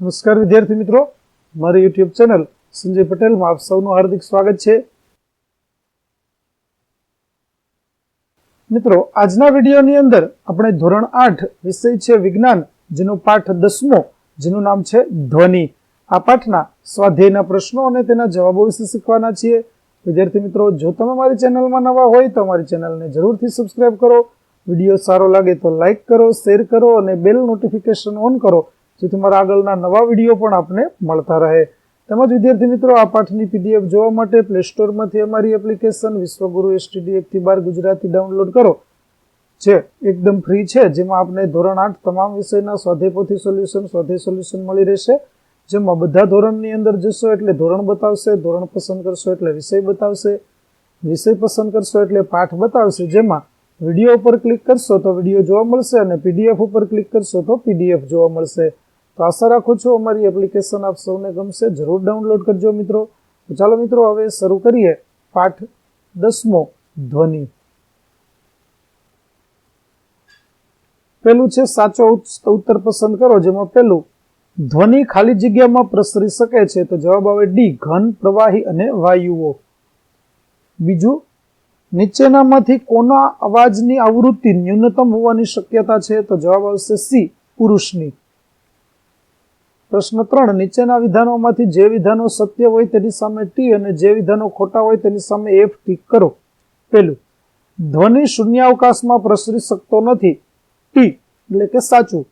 નમસ્કાર વિદ્યાર્થી મિત્રો. મારી યુટ્યુબ ચેનલ સંજય પટેલમાં આપ સૌનું હાર્દિક સ્વાગત છે. મિત્રો, આજના વિડીયોની અંદર આપણે ધોરણ આઠ વિષય છે વિજ્ઞાન, જેનો પાઠ દસમો, જેનું નામ છે ધ્વનિ. આ પાઠના સ્વાધ્યાયના પ્રશ્નો અને તેના જવાબો વિશે શીખવાના છીએ. વિદ્યાર્થી મિત્રો, જો તમે મારી ચેનલમાં નવા હોય તો અમારી ચેનલને જરૂરથી સબસ્ક્રાઇબ કરો. વીડિયો સારો લાગે તો લાઈક કરો શેર કરો અને બેલ નોટિફિકેશન ઓન કરો. જેથી મારા આગળના નવા વીડિયો પણ આપને મળતા રહે. તેમજ વિદ્યાર્થી મિત્રો, આ પાઠની પીડીએફ જોવા માટે પ્લે સ્ટોરમાંથી અમારી એપ્લિકેશન વિશ્વગુરુ એસટીડી એકથી બાર ગુજરાતી ડાઉનલોડ કરો. જે એકદમ ફ્રી છે, જેમાં આપને ધોરણ આઠ તમામ વિષયના સ્વાધેપોથી સોલ્યુશન, સ્વાધ્યાય સોલ્યુશન મળી રહેશે. જેમાં બધા ધોરણની અંદર જશો એટલે ધોરણ બતાવશે, ધોરણ પસંદ કરશો એટલે વિષય બતાવશે, વિષય પસંદ કરશો એટલે પાઠ બતાવશે. જેમાં વીડિયો ઉપર ક્લિક કરશો તો વીડિયો જોવા મળશે અને પીડીએફ ઉપર ક્લિક કરશો તો પીડીએફ જોવા મળશે. તો આશા રાખું છું અમારી એપ્લિકેશન આપ સૌને ગમશે. જરૂર ડાઉનલોડ કરજો મિત્રો. ચાલો મિત્રો, હવે શરૂ કરીએ પાઠ દસમો ધ્વનિ. પેલું છે, સાચો ઉત્તર પસંદ કરો, જેમાં પેલું ધ્વનિ ખાલી જગ્યામાં પ્રસરી શકે છે. તો જવાબ આવે ડી, ઘન, પ્રવાહી અને વાયુઓ. બીજું, નીચેનામાંથી કોના અવાજની આવૃત્તિ ન્યૂનતમ હોવાની શક્યતા છે? તો જવાબ આવશે સી, પુરુષની. પ્રશ્ન ત્રણ, નીચેના વિધાનોમાંથી જે વિધાનો સત્ય હોય તેની સામે ટી અને જે વિધાનો ખોટા હોય તેની સામે એફ ટીક કરો. પેલું ધ્વનિ શૂન્યાવકાશમાં પ્રસરી શકતો નથી. ટી એટલે કે સાચું.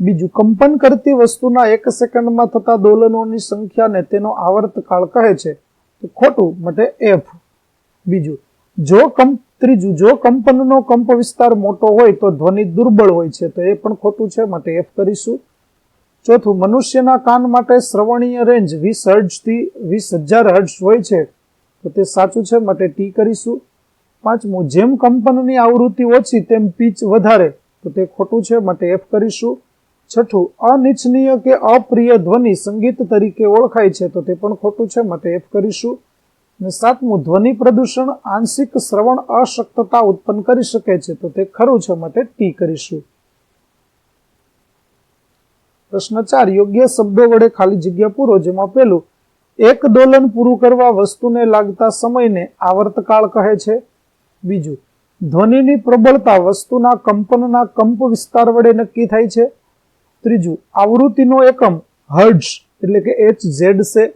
બીજું, કંપન કરતી વસ્તુના એક સેકન્ડમાં થતા દોલનોની સંખ્યાને તેનો આવર્તકાળ કહે છે. તો ખોટું, માટે એફ બીજું, જો કંપ ત્રીજું, જો કંપનનો કંપ વિસ્તાર મોટો હોય તો ધ્વનિ દુર્બળ હોય છે, તો એ પણ ખોટું છે, માટે એફ કરીશું. ચોથું, મનુષ્યના કાન માટે શ્રવણીય રેન્જ વીસ હર્જથી વીસ હજાર હર્ટ્સ હોય છે. તો તે સાચું છે, માટે ટી કરીશું. પાંચમું, જેમ કંપનની આવૃત્તિ ઓછી, તેમ પીચ વધારે. તો તે ખોટું છે, માટે એફ કરીશું. છઠ્ઠું, અનિચ્છનીય કે અપ્રિય ધ્વનિ સંગીત તરીકે ઓળખાય છે, તો તે પણ ખોટું છે, માટે એફ કરીશું. અને સાતમું, ધ્વનિ પ્રદૂષણ આંશિક શ્રવણ અશક્તતા ઉત્પન્ન કરી શકે છે, તો તે ખરું છે, માટે ટી કરીશું. પ્રશ્ન ચાર, યોગ્ય શબ્દો વડે ખાલી જગ્યા પૂરો જેમાં પેલું એક દોલન પૂરું કરવા વસ્તુને લાગતા સમયને આવર્તકાળ કહે છે. બીજું, ધ્વનિની પ્રબળતા વસ્તુના કંપનના કંપ વિસ્તાર વડે નક્કી થાય છે. ત્રીજું, આવૃત્તિનો એકમ હર્ડ્સ એટલે કે એચ ઝેડ છે.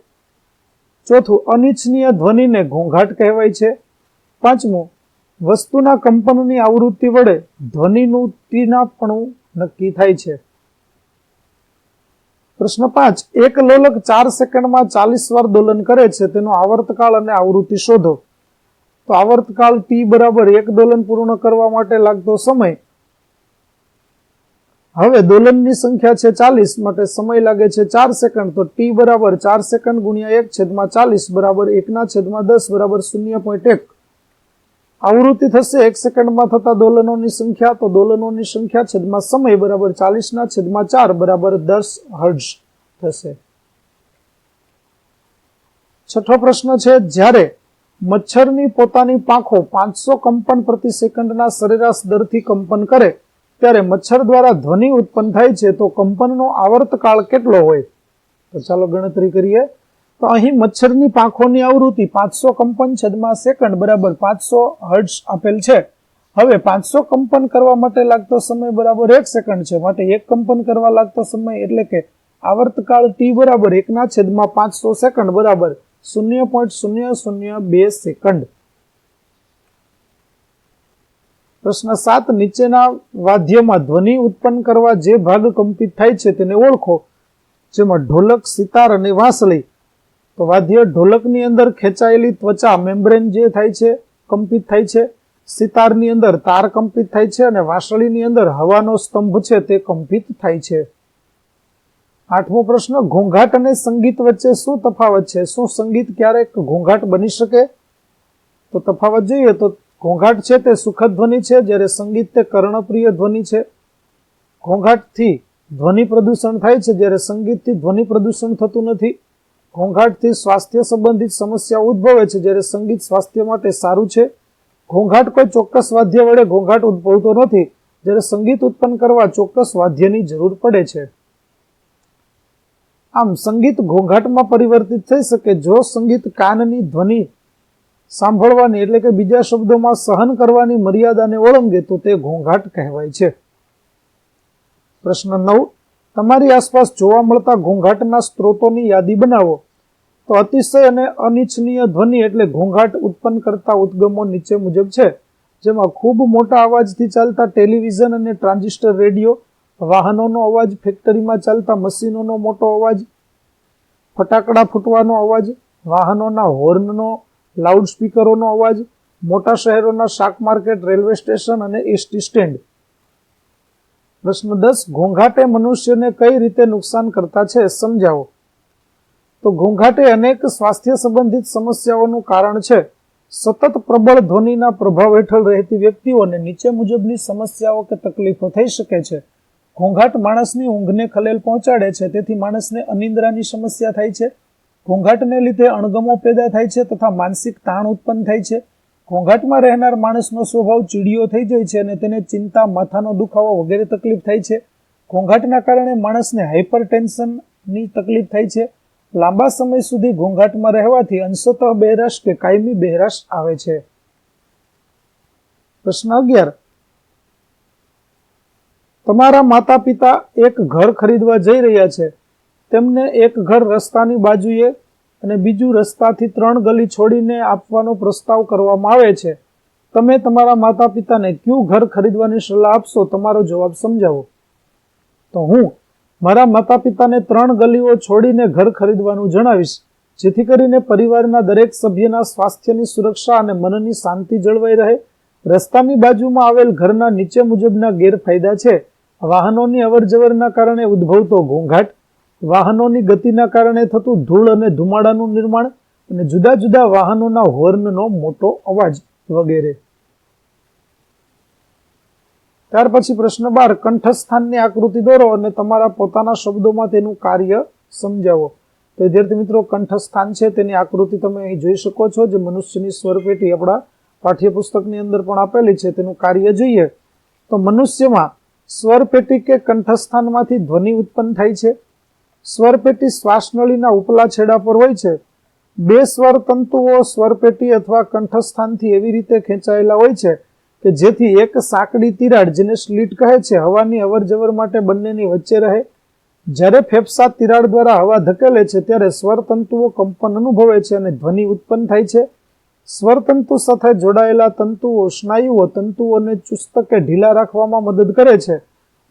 ચોથું, અનિચ્છનીય ધ્વનિને ઘોંઘાટ કહેવાય છે. પાંચમું, વસ્તુના કંપનની આવૃત્તિ વડે ધ્વનિનું તીનાપણું નક્કી થાય છે. પ્રશ્ન પાંચ, એક લોલક ચાર સેકન્ડમાં ચાલીસ વાર દોલન કરે છે, તેનો આવર્તકાળ અને આવૃત્તિ શોધો. તો આવર્તકાળ ટી બરાબર એક દોલન પૂર્ણ કરવા માટે લાગતો સમય. હવે દોલનની સંખ્યા છે ચાલીસ, માટે સમય લાગે છે ચાર સેકન્ડ, તો ટી બરાબર ચાર સેકન્ડ ગુણ્યા એક છેદમાં ચાલીસ બરાબર એકના છેદમાં દસ બરાબર શૂન્ય પોઈન્ટ એક. આવૃત્તિ થશે એક સેકન્ડમાં થતા દોલનોની સંખ્યા, તો દોલનોની સંખ્યા છેદમાં સમય બરાબર ચાલીસના છેદમાં ચાર બરાબર દસ હર્જ થશે. છઠ્ઠો પ્રશ્ન છે, જ્યારે મચ્છરની પોતાની પાંખો પાંચસો કંપન પ્રતિ સેકન્ડના સરેરાશ દરથી કંપન કરે, ત્યારે મચ્છર દ્વારા ધ્વનિ ઉત્પન્ન થાય છે, તો કંપનનો આવર્તકાળ કેટલો હોય? તો ચાલો ગણતરી કરીએ. તો અહીં મચ્છરની પાંખોની આવૃત્તિ પાંચસો કંપન છેદમાં સેકન્ડ બરાબર પાંચસો હર્ટ્સ આપેલ છે. હવે પાંચસો કંપન કરવા માટે લાગતો સમય બરાબર એક સેકન્ડ છે. માટે એક કંપન કરવા લાગતો સમય એટલે કે આવર્તકાળ ટી બરાબર એકના છેદમાં પાંચસો સેકન્ડ બરાબર શૂન્ય પોઈન્ટ શૂન્ય શૂન્ય બે સેકન્ડ. પ્રશ્ન સાત, નીચેના વાદ્યમાં ધ્વનિ ઉત્પન્ન કરવા જે ભાગ કંપિત થાય છે તેને ઓળખો, જેમાં ઢોલક, સિતાર અને વાંસળી તો વાદ્ય ઢોલકની અંદર ખેંચાયેલી ત્વચા મેમ્બ્રેન જે થાય છે, કંપિત થાય છે, સિતારની અંદર તાર કંપિત થાય છે અને વાંસળીની અંદર હવાનો સ્તંભ છે તે કંપિત થાય છે. આઠમો પ્રશ્ન, ઘોંઘાટ અને સંગીત વચ્ચે શું તફાવત છે? શું સંગીત ક્યારેક ઘોંઘાટ બની શકે? તો તફાવત જોઈએ તો ઘોંઘાટ છે તે સુખદ ધ્વનિ છે, જ્યારે સંગીત તે કર્ણપ્રિય ધ્વનિ છે. ઘોંઘાટથી ધ્વનિ પ્રદૂષણ થાય છે, જ્યારે સંગીતથી ધ્વનિ પ્રદૂષણ થતું નથી. ઘોંઘાટથી સ્વાસ્થ્ય સંબંધિત સમસ્યા ઉદ્ભવે છે જ્યારે સંગીત સ્વાસ્થ્ય માટે સારું છે. ઘોંઘાટ કોઈ ચોક્કસ વાદ્ય વડે ઘોંઘાટ ઉદ્ભવતો નથી, જ્યારે સંગીત ઉત્પન્ન કરવા ચોક્કસ વાદ્યની જરૂર પડે છે. આમ, સંગીત ઘોંઘાટમાં પરિવર્તિત થઈ શકે જો સંગીત કાનની ધ્વનિ સાંભળવાની એટલે કે બીજા શબ્દોમાં સહન કરવાની મર્યાદાને ઓળંગે તો તે ઘોંઘાટ કહેવાય છે. પ્રશ્ન નવ, તમારી આસપાસ જોવા મળતા ઘોંઘાટના સ્ત્રોતોની યાદી બનાવો. તો અતિશય અને અનિચ્છનીય ધ્વનિ એટલે ઘોંઘાટ ઉત્પન્ન કરતા ઉદ્ગમો નીચે મુજબ છે, જેમાં ખૂબ મોટા અવાજથી ચાલતા ટેલિવિઝન અને ટ્રાન્ઝિસ્ટર રેડિયો, વાહનોનો અવાજ, ફેક્ટરીમાં ચાલતા મશીનોનો મોટો અવાજ, ફટાકડા ફૂટવાનો અવાજ, વાહનોના હોર્નનો, લાઉડસ્પીકરોનો અવાજ, મોટા શહેરોના શાક માર્કેટ, રેલવે સ્ટેશન અને એસટી સ્ટેન્ડ પ્રશ્ન દસ, ઘોંઘાટે મનુષ્યને કઈ રીતે નુકસાન કરતા છે સમજાવો. તો ઘોંઘાટ એ અનેક સ્વાસ્થ્ય સંબંધિત સમસ્યાઓનું કારણ છે. સતત પ્રબળ ધ્વનિના પ્રભાવ હેઠળ રહેતી વ્યક્તિઓને નીચે મુજબની સમસ્યાઓ કે તકલીફો થઈ શકે છે. ઘોંઘાટ માણસની ઊંઘને ખલેલ પહોંચાડે છે, તેથી માણસને અનિદ્રાની સમસ્યા થાય છે. ઘોંઘાટને લીધે અણગમો પેદા થાય છે તથા માનસિક તાણ ઉત્પન્ન થાય છે. ઘોંઘાટમાં રહેનાર માણસનો સ્વભાવ ચીડિયો થઈ જાય છે અને તેને ચિંતા, માથાનો દુખાવો વગેરે તકલીફ થાય છે. ઘોંઘાટના કારણે માણસને હાઇપર ટેન્શનની તકલીફ થાય છે. લાંબા સમય સુધી ઘોંઘાટમાં રહેવાથી અંશતઃ બહેરાશ કે કાયમી બહેરાશ આવે છે. પ્રશ્ન અગિયાર. તમારા માતા પિતા એક ઘર ખરીદવા જઈ રહ્યા છે. તેમને એક ઘર રસ્તાની બાજુએ અને બીજું રસ્તાથી ત્રણ ગલી છોડીને આપવાનો પ્રસ્તાવ કરવામાં આવે છે. તમે તમારા માતા પિતાને કયું ઘર ખરીદવાની સલાહ આપશો? તમારો જવાબ સમજાવો. તો હું મારા માતા પિતાને ત્રણ ગલીઓ છોડીને ઘર ખરીદવાનું જણાવીશ, જેથી કરીને પરિવારના દરેક સભ્યના સ્વાસ્થ્યની સુરક્ષા અને મનની શાંતિ જળવાઈ રહે. રસ્તાની બાજુમાં આવેલ ઘરના નીચે મુજબના ગેરફાયદા છે. વાહનોની અવરજવરના કારણે ઉદ્ભવતો ઘોંઘાટ, વાહનોની ગતિના કારણે થતું ધૂળ અને ધુમાડાનું નિર્માણ અને જુદા જુદા વાહનોના હોર્નનો મોટો અવાજ વગેરે. ત્યાર પછી પ્રશ્ન બાર, કંઠસ્થાનની આકૃતિ દોરો અને તમારા પોતાના શબ્દોમાં તેનું કાર્ય સમજાવો. તો વિદ્યાર્થી મિત્રો, કંઠસ્થાન છે, તેની આકૃતિ તમે અહીં જોઈ શકો છો, જે મનુષ્યની સ્વરપેટી આપણા પાઠ્યપુસ્તકની અંદર પણ આપેલી છે, તેનું કાર્ય જોઈએ. તો મનુષ્યમાં સ્વરપેટી કે કંઠસ્થાનમાંથી ધ્વનિ ઉત્પન્ન થાય છે. સ્વરપેટી શ્વાસનળીના ઉપલા છેડા પર હોય છે. બે સ્વર તંતુઓ સ્વરપેટી અથવા કંઠસ્થાનથી એવી રીતે ખેંચાયેલા હોય છે કે જેથી એક સાંકડી તિરાડ જેને સ્લીટ કહે છે, હવાની અવરજવર માટે બંનેની વચ્ચે રહે. જ્યારે ફેફસા તિરાડ દ્વારા હવા ધકેલે છે, ત્યારે સ્વરતંતુઓ કંપન અનુભવે છે અને ધ્વનિ ઉત્પન્ન થાય છે. સ્વરતંતુ સાથે જોડાયેલા તંતુઓ, સ્નાયુઓ, તંતુઓને ચુસ્ત કે ઢીલા રાખવામાં મદદ કરે છે.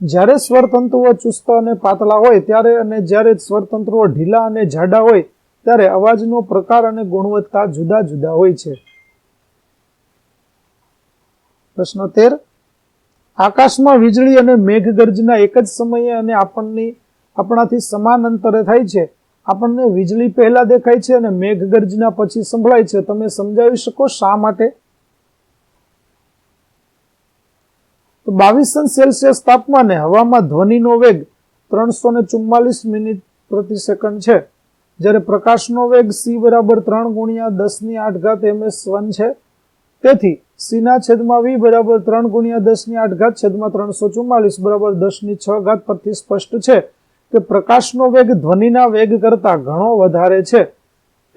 જ્યારે સ્વરતંતુઓ ચુસ્ત અને પાતળા હોય, ત્યારે અને જ્યારે સ્વરતંતુઓ ઢીલા અને જાડા હોય, ત્યારે અવાજનો પ્રકાર અને ગુણવત્તા જુદા જુદા હોય છે. પ્રશ્ન તેર આકાશમાં વીજળી અને મેઘગર્જના એક જ સમયે અને આપણને, આપણાથી સમાન અંતરે થાય છે. આપણને વીજળી પહેલા દેખાય છે અને મેઘગર્જના પછી સંભળાય છે. તમે સમજાવી શકો શા માટે? તો બાવીસ સેલ્સિયસ તાપમાને હવામાં ધ્વનિનો વેગ ત્રણસો ને ચુમ્માલીસ મિનિટ પ્રતિ સેકન્ડ છે. જ્યારે પ્રકાશનો વેગ સી બરાબર ત્રણ ગુણ્યા દસની આઠ ઘાત એમએસ વન છે. તેથી સીના છેદમાં વી બરાબર ત્રણ ગુણ્યા દસની આઠ ઘાત છેદમાં ત્રણસો ચુમ્માલીસ બરાબર દસની છ ઘાત પરથી સ્પષ્ટ છે કે પ્રકાશનો વેગ ધ્વનિના વેગ કરતા ઘણો વધારે છે.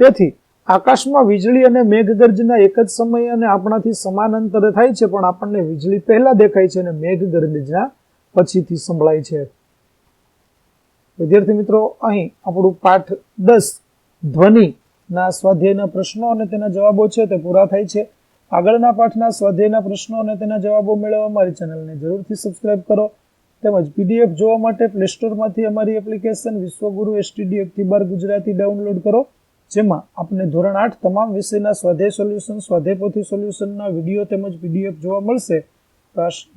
તેથી આકાશમાં વીજળી અને મેઘગર્જના એક જ સમયે અને આપણાથી સમાન અંતરે થાય છે, પણ આપણને વીજળી પહેલા દેખાય છે અને મેઘગર્જના પછીથી સંભળાય છે. વિદ્યાર્થી મિત્રો, અહીં આપણું પાઠ દસ ધ્વનિના સ્વાધ્યાયના પ્રશ્નો અને તેના જવાબો છે તે પૂરા થાય છે. આગળના પાઠના સ્વાધ્યાયના પ્રશ્નો અને તેના જવાબો મેળવવા અમારી ચેનલને જરૂરથી સબસ્ક્રાઇબ કરો. તેમજ પીડીએફ જોવા માટે પ્લે સ્ટોરમાંથી અમારી એપ્લિકેશન વિશ્વગુરુ એસટીડી બાર ગુજરાતી ડાઉનલોડ કરો, જેમાં આપને ધોરણ આઠ તમામ વિષયના સ્વાધ્યાય સોલ્યુશન સ્વાધ્યાય પોથી સોલ્યુશનના વીડિયો તેમજ પીડીએફ જોવા મળશે.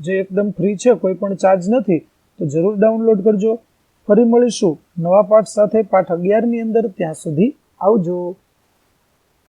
જે એકદમ ફ્રી છે, કોઈ પણ ચાર્જ નથી, તો જરૂર ડાઉનલોડ કરજો. ફરી મળીશું નવા પાઠ સાથે પાઠ અગિયારની અંદર, ત્યાં સુધી આવજો.